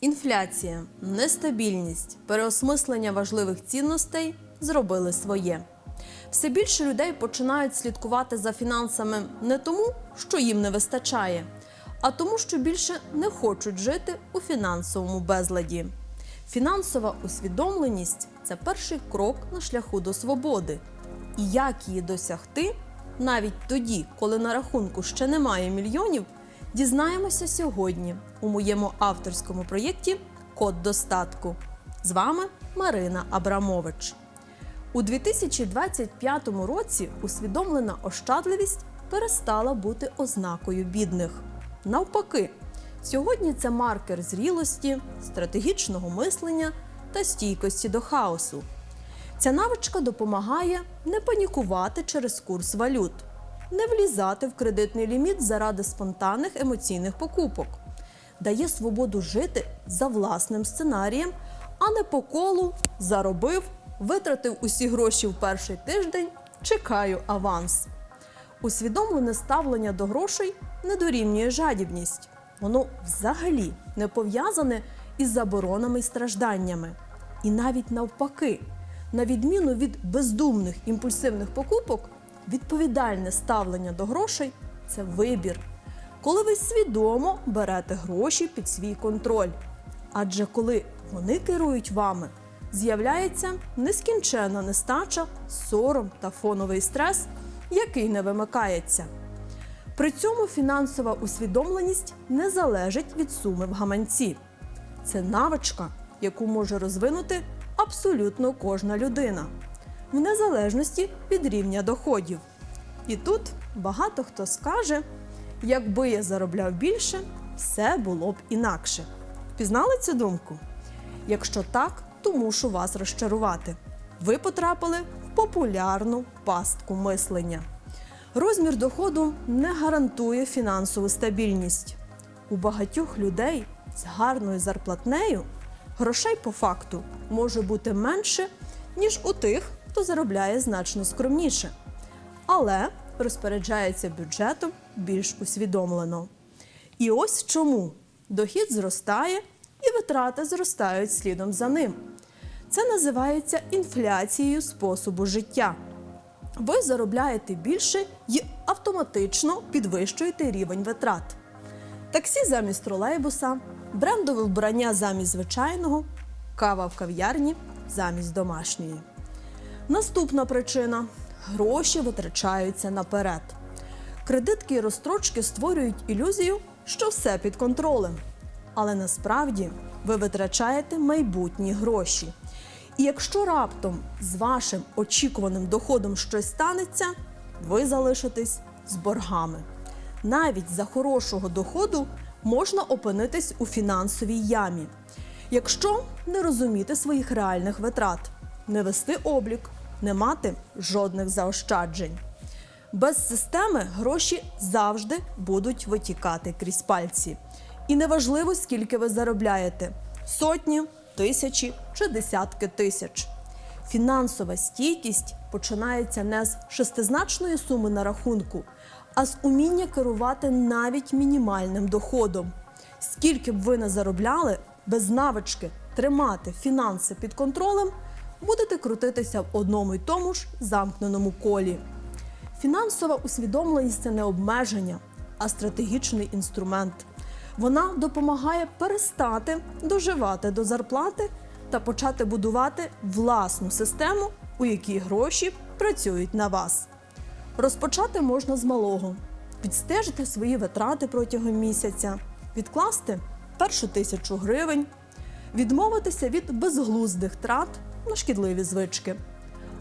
Інфляція, нестабільність, переосмислення важливих цінностей зробили своє. Все більше людей починають слідкувати за фінансами не тому, що їм не вистачає, а тому, що більше не хочуть жити у фінансовому безладі. Фінансова усвідомленість це перший крок на шляху до свободи. І як її досягти, навіть тоді, коли на рахунку ще немає мільйонів, дізнаємося сьогодні у моєму авторському проєкті Код достатку. З вами Марина Абрамович. У 2025 році усвідомлена ощадливість перестала бути ознакою бідних. Навпаки, сьогодні це маркер зрілості, стратегічного мислення та стійкості до хаосу. Ця навичка допомагає не панікувати через курс валют, не влізати в кредитний ліміт заради спонтанних емоційних покупок, дає свободу жити за власним сценарієм, а не по колу заробив, витратив усі гроші в перший тиждень, чекаю аванс. Усвідомлене ставлення до грошей не дорівнює жадібність. Воно взагалі не пов'язане із заборонами і стражданнями. І навіть навпаки, на відміну від бездумних імпульсивних покупок, відповідальне ставлення до грошей це вибір, коли ви свідомо берете гроші під свій контроль. Адже коли вони керують вами, з'являється нескінченна нестача, сором та фоновий стрес, який не вимикається. При цьому фінансова усвідомленість не залежить від суми в гаманці. Це навичка, яку може розвинути абсолютно кожна людина, в незалежності від рівня доходів. І тут багато хто скаже, якби я заробляв більше, все було б інакше. Пізнали цю думку? Якщо так, то мушу вас розчарувати. Ви потрапили в популярну пастку мислення. Розмір доходу не гарантує фінансову стабільність. У багатьох людей з гарною зарплатнею грошей по факту може бути менше, ніж у тих, хто заробляє значно скромніше, але розпоряджається бюджетом більш усвідомлено. І ось чому дохід зростає і витрати зростають слідом за ним. Це називається інфляцією способу життя. Ви заробляєте більше і автоматично підвищуєте рівень витрат. Таксі замість тролейбуса, брендове вбрання замість звичайного, кава в кав'ярні замість домашньої. Наступна причина гроші витрачаються наперед. Кредитки і розстрочки створюють ілюзію, що все під контролем. Але насправді ви витрачаєте майбутні гроші. І якщо раптом з вашим очікуваним доходом щось станеться, ви залишитесь з боргами. Навіть за хорошого доходу можна опинитись у фінансовій ямі, якщо не розуміти своїх реальних витрат, не вести облік, не мати жодних заощаджень. Без системи гроші завжди будуть витікати крізь пальці. І неважливо, скільки ви заробляєте сотні, тисячі чи десятки тисяч. Фінансова стійкість починається не з шестизначної суми на рахунку, а з уміння керувати навіть мінімальним доходом. Скільки б ви не заробляли, без навички тримати фінанси під контролем, будете крутитися в одному й тому ж замкненому колі. Фінансова усвідомленість це не обмеження, а стратегічний інструмент. Вона допомагає перестати доживати до зарплати та почати будувати власну систему, у якій гроші працюють на вас. Розпочати можна з малого, відстежити свої витрати протягом місяця, відкласти першу тисячу гривень, відмовитися від безглуздих трат на шкідливі звички.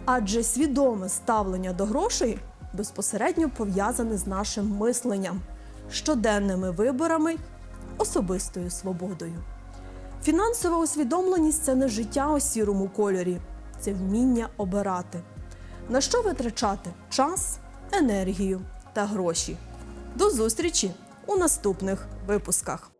Адже свідоме ставлення до грошей безпосередньо пов'язане з нашим мисленням, щоденними виборами, особистою свободою. Фінансова усвідомленість це не життя у сірому кольорі, це вміння обирати. На що витрачати час, енергію та гроші. До зустрічі у наступних випусках.